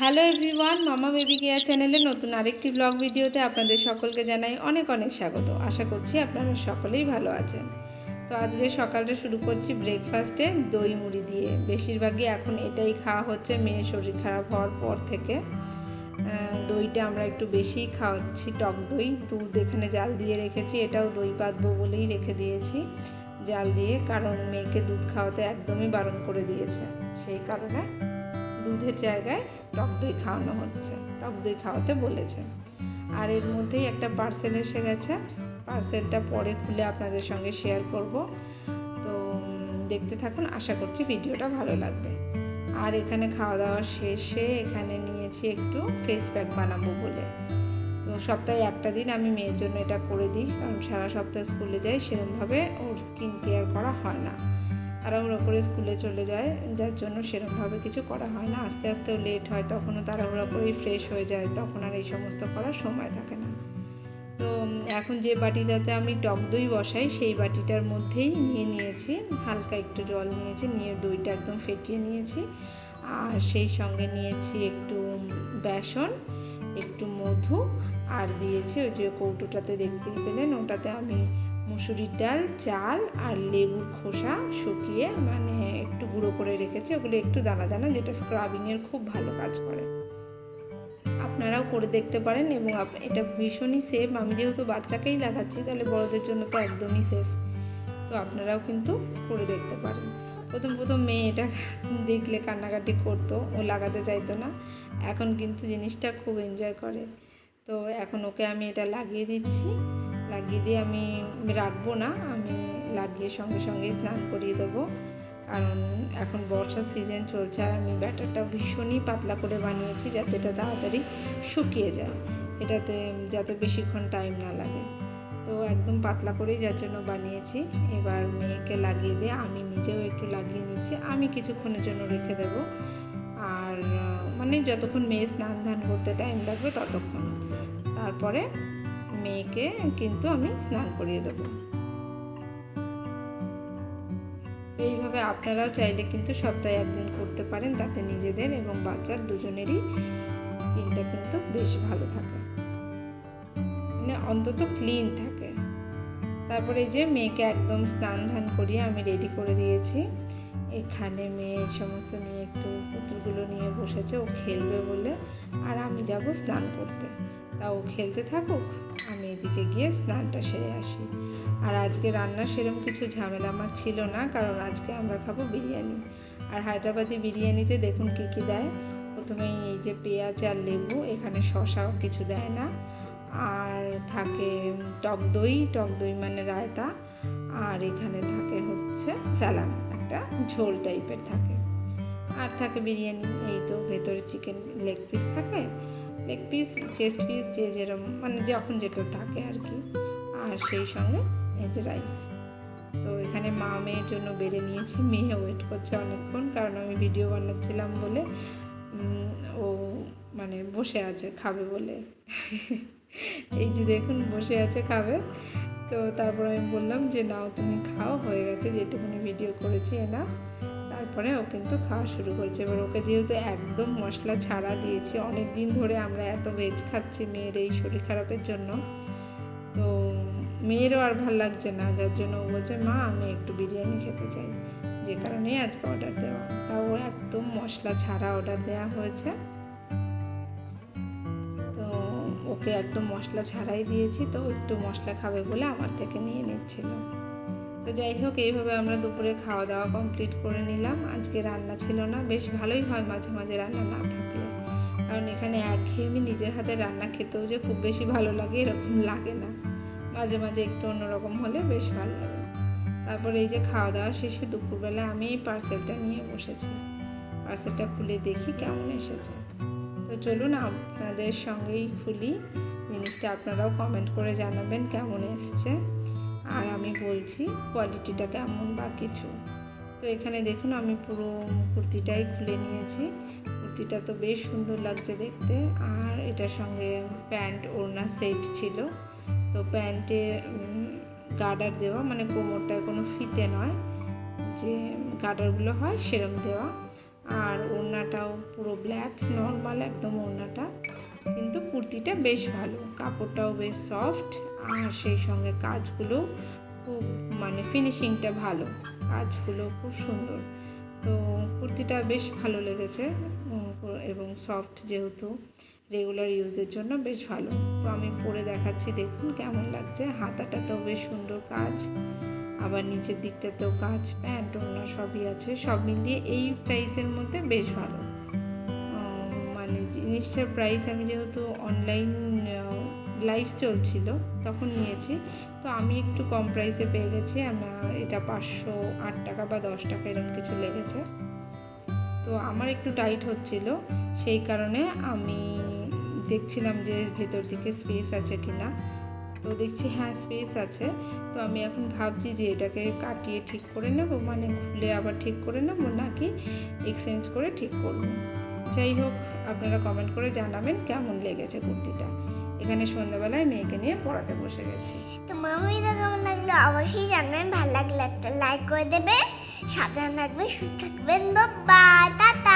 Hello everyone, mama baby care চ্যানেলে নতুন আরেকটি ব্লগ ভিডিওতে আপনাদের সকলকে জানাই অনেক অনেক স্বাগত। আশা করছি আপনারা সকলেই ভালো আছেন। তো আজকে সকালটা শুরু করছি ব্রেকফাস্টে দই মুড়ি দিয়ে। বেশিরভাগই এখন এটাই খাওয়া হচ্ছে, মেয়ের শরীর খারাপ হওয়ার পর থেকে। দইটা আমরা একটু বেশিই খাওয়াচ্ছি টক দই। দুধ এখানে জাল দিয়ে রেখেছি, এটাও দই পাতবো বলেই রেখে দিয়েছি। জাল দিয়ে, কারণ মেয়েকে দুধ খাওয়াতে একদমই বারণ করে দিয়েছে। সেই কারণে দুধের জায়গায় টক দই খাওয়ানো হচ্ছে। টক দই খাওয়াতে বলেছে। আর এর মধ্যেই একটা পার্সেল এসে গেছে। পার্সেলটা পরে খুলে আপনাদের সঙ্গে শেয়ার করব। তো দেখতে থাকুন। আশা করছি ভিডিওটা ভালো লাগবে। আর এখানে খাওয়া দাওয়া শেষে এখানে নিয়েছি একটু ফেস প্যাক বানাবো বলে। তো সপ্তাহে একটা দিন আমি মেয়ের জন্য এটা করে দিই। কারণ সারা সপ্তাহ স্কুলে যাই সেরকমভাবে ওর স্কিন কেয়ার করা হয় না। তাড়াহুড়ো করে স্কুলে চলে যায়। যার জন্য সেরকমভাবে কিছু করা হয় না। আস্তে আস্তেও লেট হয়, তখনও তাড়াহুড়ো করেই ফ্রেশ হয়ে যায়। তখন আর এই সমস্ত করার সময় থাকে না। তো, এখন যে বাটিটাতে আমি টক দই বসাই, সেই বাটিটার মধ্যেই নিয়ে নিয়েছি। হালকা একটু জল নিয়েছি, নিয়ে দইটা একদম ফেটিয়ে নিয়েছি। আর সেই সঙ্গে নিয়েছি একটু বেসন, একটু মধু, আর দিয়েছি ওই যে কৌটোটাতে দেখতেই পেলেন। ওটাতে আমি মুসুরির ডাল, চাল আর লেবুর খোসা শুকিয়ে মানে একটু গুঁড়ো করে রেখেছে। ওগুলো একটু দানা দানা, যেটা স্ক্রাবিংয়ের খুব ভালো কাজ করে। আপনারাও করে দেখতে পারেন এবং এটা ভীষণই সেফ আমি যেহেতু বাচ্চাকেই লাগাচ্ছি, তাহলে বড়দের জন্য তো একদমই সেফ তো আপনারাও কিন্তু করে দেখতে পারেন। প্রথম প্রথম মেয়ে এটা দেখলে কান্নাকাটি করতো, ও লাগাতে চাইতো না। এখন কিন্তু জিনিসটা খুব এনজয় করে। তো এখন ওকে আমি এটা লাগিয়ে দিচ্ছি। লাগিয়ে দিয়ে আমি রাখব না, আমি লাগিয়ে সঙ্গে সঙ্গে স্নান করিয়ে দেবো। কারণ এখন বর্ষার সিজন চলছে আর আমি ব্যাটারটা ভীষণই পাতলা করে বানিয়েছি যাতে এটা তাড়াতাড়ি শুকিয়ে যায়, এটাতে যাতে বেশিক্ষণ টাইম না লাগে। তো একদম পাতলা করেই যার জন্য বানিয়েছি। এবার মেয়েকে লাগিয়ে দিয়ে আমি নিজেও একটু লাগিয়ে নিচ্ছি, আমি কিছুক্ষণের জন্য রেখে দেবো। আর মানে যতক্ষণ মেয়ে স্নান ধান করতে টাইম লাগবে ততক্ষণ। তারপরে মেয়েকে কিন্তু আমি স্নান করিয়ে দেবো। এইভাবে আপনারাও চাইলে কিন্তু সপ্তাহে একদিন করতে পারেন, তাতে নিজেদের এবং বাচ্চার দুজনেরই স্কিনটা কিন্তু বেশ ভালো থাকে। মানে অন্তত ক্লিন থাকে। তারপরে এই যে মেয়েকে একদম স্নান ধান করিয়ে আমি রেডি করে দিয়েছি। এখানে মেয়ে সমস্ত নিয়ে একটু পুতুলগুলো নিয়ে বসেছে, ও খেলবে বলে, আর আমি যাব স্নান করতে। তা ও খেলতে থাকুক? এদিকে গিয়ে স্নানটা সেরে আসি। আর আজকে রান্নার সেরকম কিছু ঝামেলা আমার ছিল না, কারণ আজকে আমরা খাব বিরিয়ানি। আর হায়দ্রাবাদি বিরিয়ানিতে দেখুন কী কী দেয়। প্রথমেই এই যে পেঁয়াজ আর লেবু, এখানে শশাও কিছু দেয় না। আর থাকে টক দই টক দই মানে রায়তা। আর এখানে থাকে হচ্ছে স্যালাড, একটা ঝোল টাইপের থাকে। আর থাকে বিরিয়ানি, এই তো ভেতরে চিকেন লেগ পিস থাকে। লেগ পিস চেস্ট পিস যে যেরকম মানে যখন যেটা থাকে আর কি আর সেই সঙ্গে এই রাইস তো এখানে মা মেয়ের জন্য বেড়ে নিয়েছি। মেয়ে ওয়েট করছে অনেকক্ষণ, কারণ আমি ভিডিও বানাচ্ছিলাম বলে ও মানে বসে আছে, খাবে বলে। এই যে দেখুন, বসে আছে, খাবে। তো তারপর আমি বললাম যে, নাও, তুমি খাও, হয়ে গেছে, যেটুকুনি ভিডিও করেছি না তারপরে ও কিন্তু খাওয়া শুরু করেছে। এবার ওকে যেহেতু একদম মশলা ছাড়া দিয়েছি অনেক দিন ধরে আমরা এত ভেজ খাচ্ছি মেয়ের এই শরীর খারাপের জন্য। তো মেয়েরও আর ভালো লাগছে না, যার জন্য ও বলছে, মা, আমি একটু বিরিয়ানি খেতে চাই। যে কারণেই আজকে অর্ডার দেওয়া। তাও একদম মশলা ছাড়া অর্ডার দেওয়া হয়েছে। তো ওকে একদম মশলা ছাড়াই দিয়েছি, তো একটু মশলা খাবে বলে আমার থেকে নিয়ে নিচ্ছিল। তো যাই হোক, এইভাবে আমরা দুপুরে খাওয়া দাওয়া কমপ্লিট করে নিলাম। আজকে রান্না ছিল না, বেশ ভালোই হয় মাঝে মাঝে রান্না না থাকলে। কারণ এখানে একঘেয়েমি নিজের হাতে রান্না খেতেও যে খুব বেশি ভালো লাগে, এরকম লাগে না। মাঝে মাঝে একটু অন্যরকম হলে বেশ ভালো লাগে। তারপরে এই যে খাওয়া দাওয়া শেষে দুপুরবেলা আমি এই পার্সেলটা নিয়ে বসেছি। পার্সেলটা খুলে দেখি কেমন এসেছে। তো চলুন, আপনাদের সঙ্গেই খুলি। জিনিসটা আপনারাও কমেন্ট করে জানাবেন কেমন এসছে। আর আমি বলছি কোয়ালিটিটা কেমন বা কিছু। তো এখানে দেখুন আমি পুরো কুর্তিটাই খুলে নিয়েছি। কুর্তিটা তো বেশ সুন্দর লাগছে দেখতে। আর এটার সঙ্গে প্যান্ট ওড়না সেট ছিল। তো প্যান্টে গার্ডার দেওয়া মানে কোমরটায় কোনো ফিতে নয়। যে গার্ডারগুলো হয় সেরম দেওয়া। আর ওড়নাটাও পুরো ব্ল্যাক নর্মাল একদম ওড়নাটা। কিন্তু কুর্তিটা বেশ ভালো। কাপড়টাও বেশ সফট আর সেই সঙ্গে কাজগুলো খুব মানে ফিনিশিংটা ভালো। কাজগুলো খুব সুন্দর। তো কুর্তিটা বেশ ভালো লেগেছে এবং সফট যেহেতু রেগুলার ইউজের জন্য বেশ ভালো। তো আমি পরে দেখাচ্ছি, দেখুন কেমন লাগছে। হাতাটাতেও বেশ সুন্দর কাজ। আবার নিচের দিকটাতেও কাজ, প্যান্ট, ওড়না সবই আছে। সব মিলিয়ে এই প্রাইসের মধ্যে বেশ ভালো। মানে জিনিসটার প্রাইস আমি যেহেতু অনলাইন লাইভ চলছিল, তখন নিয়েছি। তো আমি একটু কম প্রাইসে পেয়ে গেছি আমার এটা পাঁচশো আট টাকা বা দশ টাকা এরকম কিছু লেগেছে। তো আমার একটু টাইট হচ্ছিল, সেই কারণে আমি দেখছিলাম যে ভেতর দিকে স্পেস আছে কি না তো দেখছি হ্যাঁ স্পেস আছে। তো আমি এখন ভাবছি যে এটাকে কাটিয়ে ঠিক করে নেব মানে খুলে আবার ঠিক করে নেব, নাকি এক্সচেঞ্জ করে ঠিক করব। যাই হোক, আপনারা কমেন্ট করে জানাবেন কেমন লেগেছে কুর্তিটা। এখানে সন্ধ্যাবেলায় মেয়েকে নিয়ে পড়াতে বসে গেছি। তোমার ভিডিও কেমন লাগল? অবশ্যই জানবেন। ভালো লাগলে একটা লাইক করে দেবে। সাবধান থাকবেন, সুস্থ থাকবেন। বাবা, টাটা।